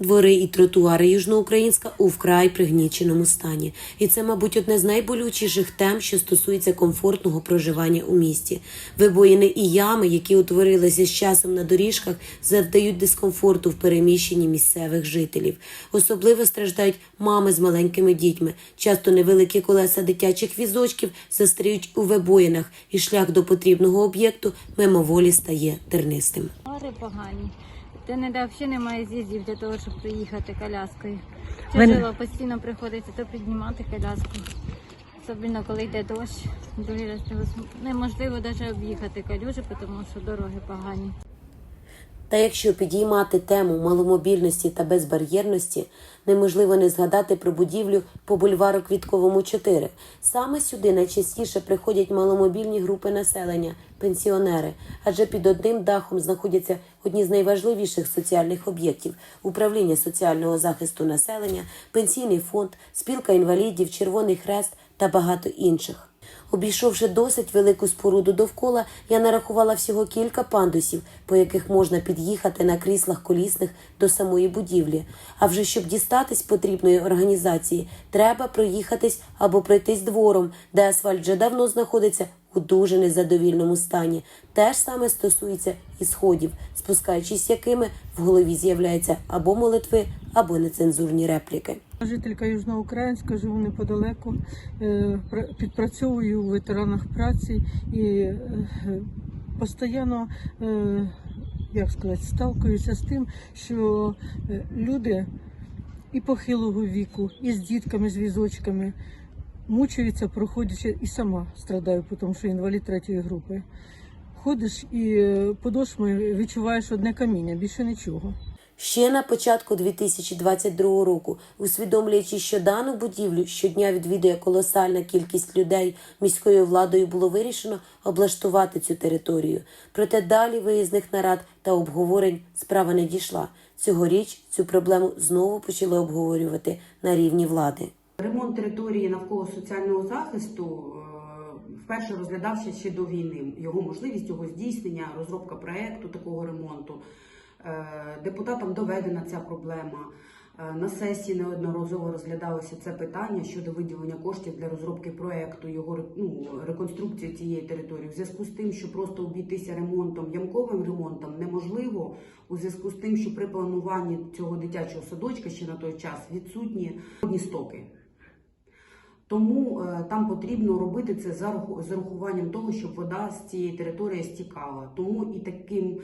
Двори і тротуари Южноукраїнська у вкрай пригніченому стані. І це, мабуть, одне з найболючіших тем, що стосується комфортного проживання у місті. Вибоїни і ями, які утворилися з часом на доріжках, завдають дискомфорту в переміщенні місцевих жителів. Особливо страждають мами з маленькими дітьми. Часто невеликі колеса дитячих візочків застряють у вибоїнах, і шлях до потрібного об'єкту мимоволі стає тернистим. Погані. Де не взагалі немає з'їздів для того, щоб приїхати коляскою. Тяжело, постійно приходиться то піднімати коляску. Особливо коли йде дощ. Другий раз неможливо навіть об'їхати калюжі, тому що дороги погані. Та якщо підіймати тему маломобільності та безбар'єрності, неможливо не згадати про будівлю по бульвару Квітковому 4. Саме сюди найчастіше приходять маломобільні групи населення, пенсіонери, адже під одним дахом знаходяться одні з найважливіших соціальних об'єктів управління соціального захисту населення, пенсійний фонд, спілка інвалідів, Червоний Хрест та багато інших. Обійшовши досить велику споруду довкола, я нарахувала всього кілька пандусів, по яких можна під'їхати на кріслах колісних до самої будівлі. А вже щоб дістатись потрібної організації, треба проїхатись або пройтись двором, де асфальт вже давно знаходиться у дуже незадовільному стані. Те ж саме стосується і сходів, спускаючись якими в голові з'являються або молитви, або нецензурні репліки. Жителька Южноукраїнська, живу неподалеку, е, підпрацьовую у ветеранах праці і е, постійно, е, як сказати, сталкуюся з тим, що люди і похилого віку, і з дітками, з візочками мучаються, проходячи, і сама страдаю, тому що інвалід третьої групи. Ходиш і е, відчуваєш одне каміння, більше нічого. Ще на початку 2022 року, усвідомлюючи, що дану будівлю щодня відвідує колосальна кількість людей, міською владою було вирішено облаштувати цю територію. Проте далі виїзних нарад та обговорень справа не дійшла. Цьогоріч цю проблему знову почали обговорювати на рівні влади. Ремонт території навколо соціального захисту е, вперше розглядався ще до війни. Його можливість, його здійснення, розробка проекту такого ремонту. Е, Депутатам доведена ця проблема. Е, На сесії неодноразово розглядалося це питання щодо виділення коштів для розробки проекту, його ну, реконструкції цієї території. У зв'язку з тим, що просто обійтися ремонтом, ямковим ремонтом неможливо, у зв'язку з тим, що при плануванні цього дитячого садочка ще на той час відсутні водні стоки. Тому е, там потрібно робити це за раху- з урахуванням того, щоб вода з цієї території стікала. Тому і таким